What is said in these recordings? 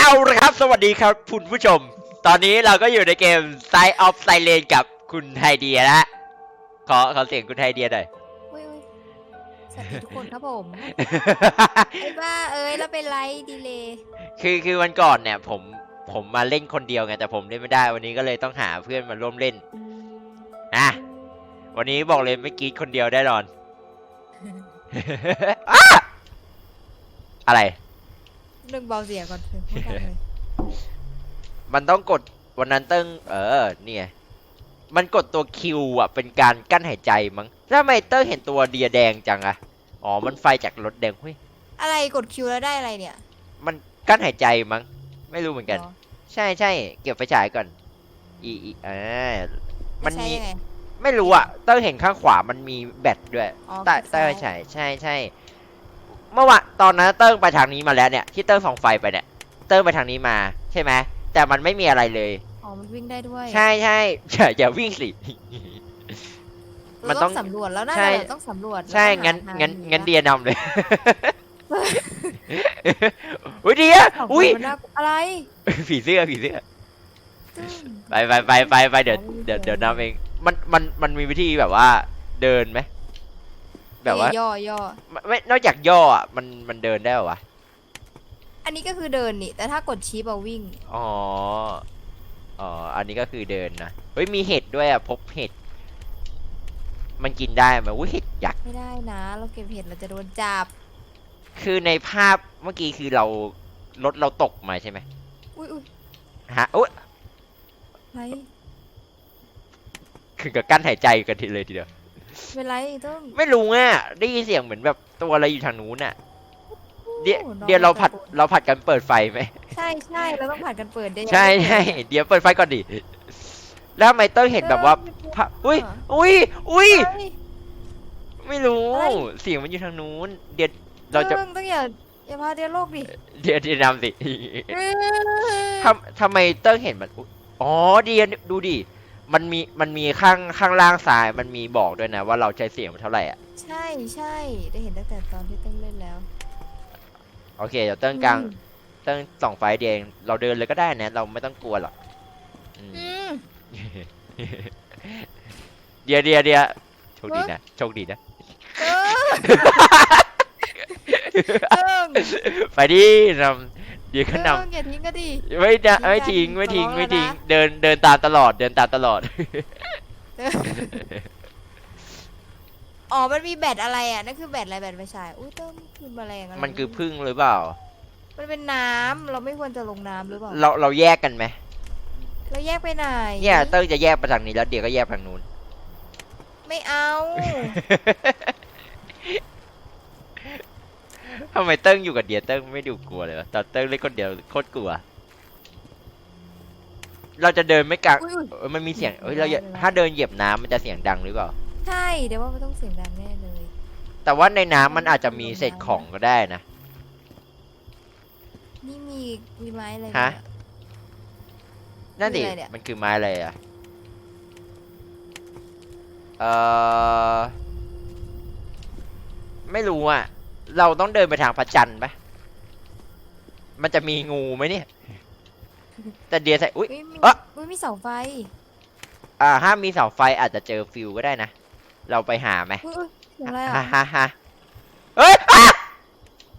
เอาละครับ สวัสดีครับคุณผู้ชม ตอนนี้เราก็อยู่ในเกม Side of Silence กับคุณไฮเดียนะขอขอเสียงคุณไฮเดียหน่อย อุ้ยอุ้ยสวัสดีทุกคนครับผมไอ้บ้าเอ้ยแล้วเป็นไรดีเลยคือคือวันก่อนเนี่ย ผมผมมาเล่นคนเดียวไงแต่ผมเล่นไม่ได้ วันนี้ก็เลยต้องหาเพื่อนมาร่วมเล่นนะวันนี้บอกเลยไม่กรีดคนเดียวได้นอนอ้าอะไร เรื่องเบาเสียงก่อนเถอะพูดดังเลยมันต้องกดวันนั้นเติ้งเออเนี่ยมันกดตัวคิวอะเป็นการกั้นหายใจมั้งแล้วทำไมเติ้งเห็นตัวเดียแดงจังอะอ๋อมันไฟจากรถแดงเฮ้ยอะไรกดคิวแล้วได้อะไรเนี่ยมันกั้นหายใจมั้งไม่รู้เหมือนกัน หรอใช่ใช่เก็บไฟฉายก่อน อีอีอ่ามันใช้มี ยังไง ไม่รู้อะเติ้งเห็นข้างขวามันมีแบตด้วยอ๋อใต้คลิกใต้ซ้ายไฟฉายใช่ใช่ เมื่อวานตอนนั้นเติ้งไปทางนี้มาแล้วเนี่ยที่เติ้งส่องไฟไปเนี่ย เติ้งไปทางนี้มา ใช่ไหมแต่มันไม่มีอะไรเลย อ๋อ มันวิ่งได้ด้วยใช่ใช่อย่าอย่าวิ่งสิ มันเราต้ต้อองงสำรวจแล้วน่าใช่ จะแบบต้องสำรวจใช่แล้วก็หางั้นทางั้นหงั้นละเดียนำเลยอุ้ยเดียสงคนอุ้ยมันน่าอะไรผีเสื้อผีเสื้อ ตึ้ง ไปไปไปไปไปเดี๋ยวเดี๋ยวเดี๋ยวนำเอง มันมันมันมีวิธีแบบว่าเดินไหม แบบว่าเอ้ยย่อย่อไม่ไม่นอกจากย่ออะมันมันเดินได้เหรอวะอันนี้ก็คือเดินนี่แต่ถ้ากดชี้เอาวิ่ง อ๋ออ๋ออันนี้ก็คือเดินนะเฮ้ยมีเห็ดด้วยอะพบเห็ด มันกินได้ไหมอุ้ยเห็ดยักษ์ไม่ได้นะ เราเก็บเห็ดเราจะโดนจับคือในภาพเมื่อกี้คือเรารถเราตกมาใช่ไหมอุ้ยอุ้ยฮะอุ้ยไร คือกับกั้นหายใจกันทีเลยทีเดียว เป็นไรต้องไม่รู้อะได้ยินเสียงเหมือนแบบตัวอะไรอยู่ทางนู้นอะ เดี๋ยวโอ้น้องเดี๋ยวเราผัดตะโกนเราผัดกันเปิดไฟไหมใช่ใช่เราต้องผ่านกันเปิดได้ใช่ใช่เดี๋ยวเปิดไฟก่อนดิ แล้วทำไมเต้ยเห็นแบบว่าพระอุ้ยอุ้ยอุ้ยเฮ้ยไม่รู้อะไรเสียงมันอยู่ทางนู้น เดี๋ยวเราจะต้องต้องอย่าอย่าพาเดียวโลกดิเดี๋ยวเดี๋ยวนำสิเอ้ยทำทำไมเต้ยเห็นมันอุ๊ยอ๋อเดียวดูดิ มันมีมันมีข้างข้างล่างซ้ายมันมีบอกด้วยนะว่าเราใช้เสียงมันเท่าไหร่อะใช่ใช่ได้เห็นตั้งแต่ตอนที่เต้งเล่นแล้ว โอเคเดี๋ยวเต้ยกลางอืม เต้ยส่องไฟเดียวเองเราเดินเลยก็ได้นะ เราไม่ต้องกลัวหรอกอืม อืม เดี๋ยวเดี๋ยวเดี๋ยวโชคดีนะโชคดีนะ เออเติ้งไปดินำ เดี๋ยวก็นเติ้งอย่าทิ้งก็ดิำไม่นะไม่ทิ้งไม่ทิ้งไม่ทิ้งเดินเดินตามตลอดเดินตามตลอดเติ้งอ๋อ มันมีแบตอะไรอะ นั่นคือแบตอะไรแบตไฟฉาย อุ้ยเติ้งคือแมลงอะไรมันคือพึ่งหรือเปล่า มันเป็นน้ำเราไม่ควรจะลงน้ำหรือเปล่า เราเราแยกกันไหม เราแยกไปไหน เนี่ยเต้ยจะแยกไปทางนี้แล้วเดี๋ยวก็แยกไปทางนู้น ไม่เอา ทำไมเติ้งอยู่กับเดียเติ้งไม่ดูกลัวเลยวะตอนเติ้งเล่นคนเดียวโคตรกลัว เราจะเดินไม่กลางอุ้ยอุ้ยเอ้ยมันมีเสียงเอ้ยเราไม่อย่าได้ถ้าเดินเหยียบน้ำมันจะเสียงดังหรือเปล่า ใช่ เดี๋ยวว่ามันต้องเสียงดังแน่เลย แต่ว่าในน้ำมันอาจจะมีเศษของก็ได้นะ นี่มีมีไม้อะไรฮะเนี่ยนั่นดิ คืออะไรเนี่ย มันคือไม้อะไรอะ เออไม่รู้อะ เราต้องเดินไปทางพระจันทร์ปะมันจะมีงูไหมเนี่ย แต่เดียใส่อุ้ยอุ้ยมีเอ๊ะ อุ้ยมีเสาไฟอ่าถ้ามีเสาไฟอาจจะเจอฟิวก็ได้นะ เราไปหาไหมอุ้ยอุ้ยเสียงอะไรฮ่าอะฮ่าฮ่าเอ้ยอะ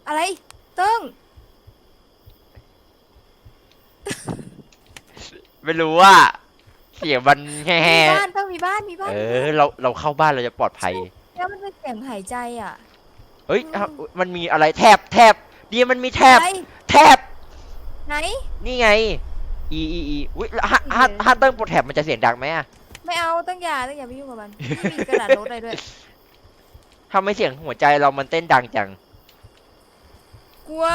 อะไรเติ้งไม่รู้ว่า เสียงมันแห่มีบ้านเติ้งมีบ้านมีบ้านเออ เรา เราเข้าบ้านเราจะปลอดภัย แล้วมันเป็นเสียงหายใจอะ เฮ้ยอืมอะมันมีอะไรแทบแทบเดียมันมีแทบอะไรแทบไหน นี่ไง อีอีอีอุ้ยแล้วถ้าถ้าเออถ้าเติ้งปลดแถบมันจะเสียงดังไหมอะไม่เอาตั้งอย่าตั้งอย่าไปยุ่งกับมันไม่มีกระดาษโน้ตอะไรด้วย ทำให้เสียงหัวใจเรามันเต้นดังจัง กลัว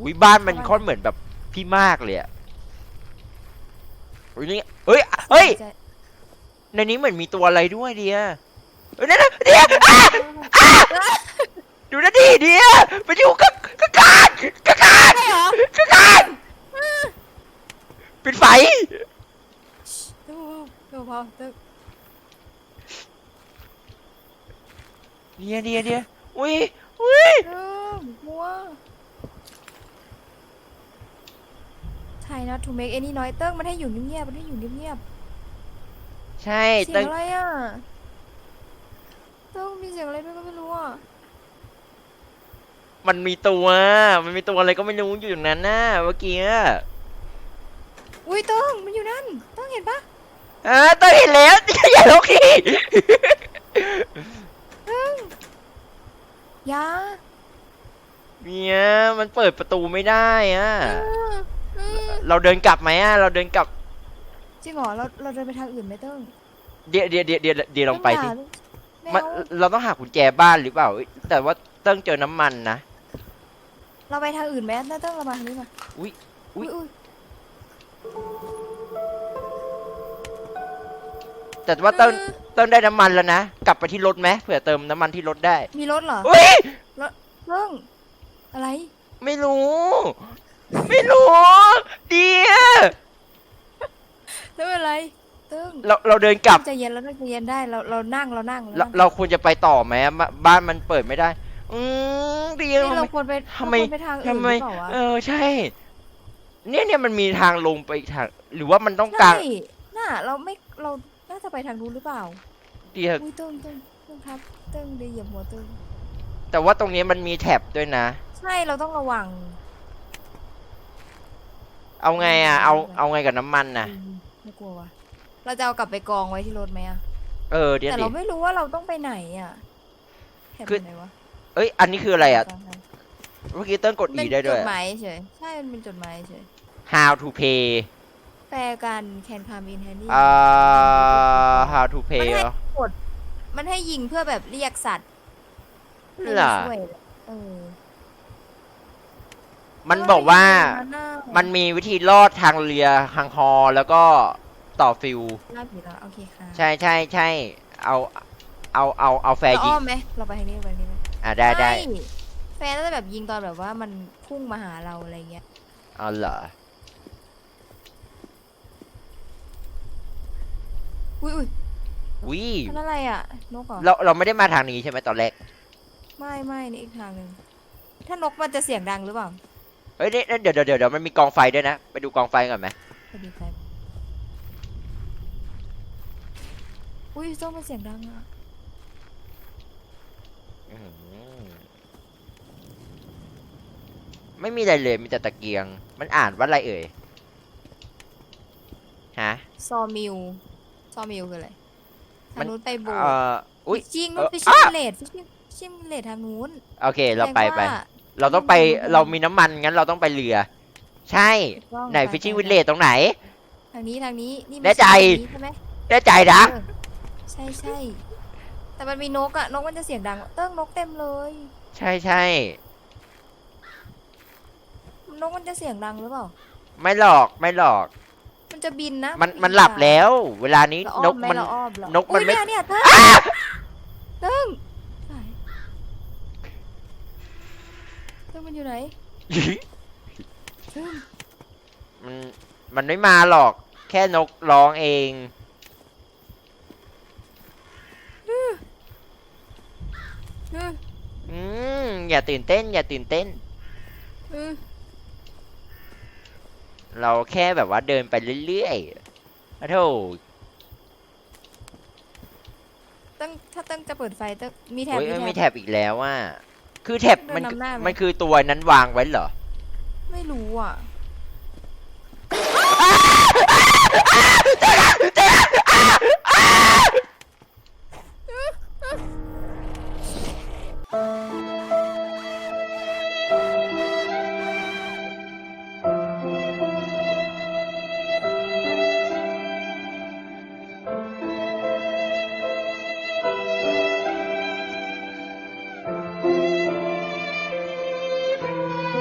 อุ้ยบ้านมันทำไมค่อนเหมือนแบบพี่มากเลยอะอุ้ยนี่เฮ้ยเฮ้ยใจในนี้เหมือนมีตัวอะไรด้วยเดีย เฮ้ยนั่นน่ะเดียอะดูนะดิเดียไปอยู่กับกับการกับการใช่เหรอ กับการปิดไฟเติ้งเติ้งพอเติ้งเดียเดียเดียอุ้ยอุ้ยเติ้งกลัวนะ to make any noise เติ้งมันให้อยู่เงียบๆมันให้อยู่เงียบใช่ๆเสียเติ้งงอะไรอะ เติ้งมีเสียงอะไรด้วยก็ไม่รู้อะมันมีตัว มันมีตัวอะไรก็ไม่รู้อยู่อย่างนั้นน่ะเมื่อกี้อะอุ้ยเติ้งมันอยู่นั่นเติ้งเห็นปะอ่าเติ้งเห็นแล้ว อย่าลกที่อยาเนี่ยมันเปิดประตูไม่ได้อะ เออเออเราเดินกลับไหมอะ เราเดินกลับ จริงเหรอเราเราเดินไปทางอื่นไหมเติ้งเดี๋ยวเดี๋ยวเดี๋ยวเดี๋ยวเดี๋ยวลองไปสิไม่ มันเอาเราต้องหากุญแจบ้านหรือเปล่าเอ้ยแต่ว่าเติ้งเจอน้ำมันนะ เราไปทางอื่นไหมน่าเติ้งเรามาทางนี้มาอุ๊ยอุ๊ยอุ๊ยแต่ว่าเติ้งเติ้งได้น้ำมันแล้วนะ กลับไปที่รถไหมเผื่อเติมน้ำมันที่รถได้ มีรถเหรออุ้ยเติ้งอะไร ไม่รู้ ไม่รู้ เดียวเติ้งอะไรเติ้งเราเราเดินกลับ ใจเย็นแล้วนั่งใจเย็นได้เราเรานั่งเรานั่งเรานั่งเราควรจะไปต่อไหมบ้าบ้านมันเปิดไม่ได้ อืมเดียวนี่ทำไมเราควรไปทำไมเราควรไปทางอื่นทำหไมรือเปล่าวะเออใช่ เนี่ยเนี่ยมันมีทางลงไปอีกทาง หรือว่ามันต้องกาใช่รน่าเราไม่เราน่าจะไปทางนู้นหรือเปล่าเดียวอุ้ยเติ้งเติ้งเติ้งครับเติ้งได้เหยียบหัวเติ้งแต่ว่าตรงนี้มันมีแท็บด้วยนะ ใช่เราต้องระวัง เอาไงอะ เอาเอาไงกับน้ำมันน่ะ อืมไม่กลัววะ เราจะเอากลับไปกองไว้ที่รถไหมอะเออเดี๋ยวแต่ดิ เราไม่รู้ว่าเราต้องไปไหนอะแถบคือ ไหนวะเอ้ย อันนี้คืออะไรอะกลางทางเมื่อกี้เติ้งกดเป็ E นได้จด้วย ดหมายเฉยใช่มันเป็นจดหมายเฉย how to pay แปลกันแคนคามินแฮนดี้อ่า how to มัน pay ให้เหรอกดมันให้ยิงเพื่อแบบเรียกสัตว์ให้เหรมาอช่วยเออมันบอกว่ามันน่ามันมีวิธีลอดทางเรือทางฮอแล้วก็ ต่อฟิวน่าผิดแล้วโอเคค่ะใช่ใช่ใช่เอาเอาเอาเอาแฟร์เรายิอ้งอมไหมเราไปทางนี้เราไปทางนี้ไหมอะได้ได้ใช่แฟนน่าจะแบบยิงตอนแบบว่ามันพุ่งมาหาเราอะไรเงี้ยเอาเหรออุ้ยอุ้ยวินั่นอะไรอะนกเหรอเราเราไม่ได้มาทางนี้ใช่ไหมตอนแรกไม่ไม่นี่อีกทางหนึ่งถ้านกมันจะเสียงดังหรือเปล่าเฮ้ยนี่เดี๋ยวเดี๋ยวเดี๋ยวเดี๋ยวมันมีกองไฟด้วยนะ ไปดูกองไฟก่อนไหมไปดีไป อุ้ยส้มมันเสียงดังอะอื้อหือไม่มีอะไรเลยมีแต่ตะเกียง มันอ่านว่าอะไรเอ่ยฮะ ซอมิวซอมิวคืออะไรมัทางน นู้นไปโบเอ่ออุ้ยชิงเอ่นู้นอฟิชชิ่งอะเลดฟิชชิ่งชิ่งเลดทางนู้นโอเค เราไปแสดงไปว่าเราต้องไปอืมเรามีน้ำมันงั้นเราต้องไปเรือ ใช่ ถูกต้องไหนไปฟิชชิ่งไปวิลเลจตรงไหน ทางนี้ทางนี้นี่มัแน่ใจ ทางนี้ใช่ไหมแน่ใจนะ เออ ใช่ใช่แต่มันมีนกอะนกมันจะเสียงดัง เติ้งนกเต็มเลย ใช่ใช่ นกมันจะเสียงดังหรือเปล่า ไม่หลอกไม่หลอก มันจะบินนะมันมันหลับแล้ว เวลานี้เราอ้นอมกไหมมันเราอ้อมเหรอนกมันไม่อุ๊ยเนี่ยเนี่ยเติ้งเติ้งเติ้งมันอยู่ไหนเติ้งมันมันไม่มาหรอก แค่นกร้องเอง เออ อืม อย่าตื่นเต้น อย่าตื่นเต้นเออเราแค่แบบว่าเดินไปเรื่อยๆอะโธ่เติ้งถ้าเติ้งจะเปิดไฟเติ้งมีแถบโอ้ยมีมันมีแถบ แท็บอีกแล้วว่า คือแท็บเดินมันนำหน้าไหม มันคือตัวนั้นวางไว้เหรอ ไม่รู้อะ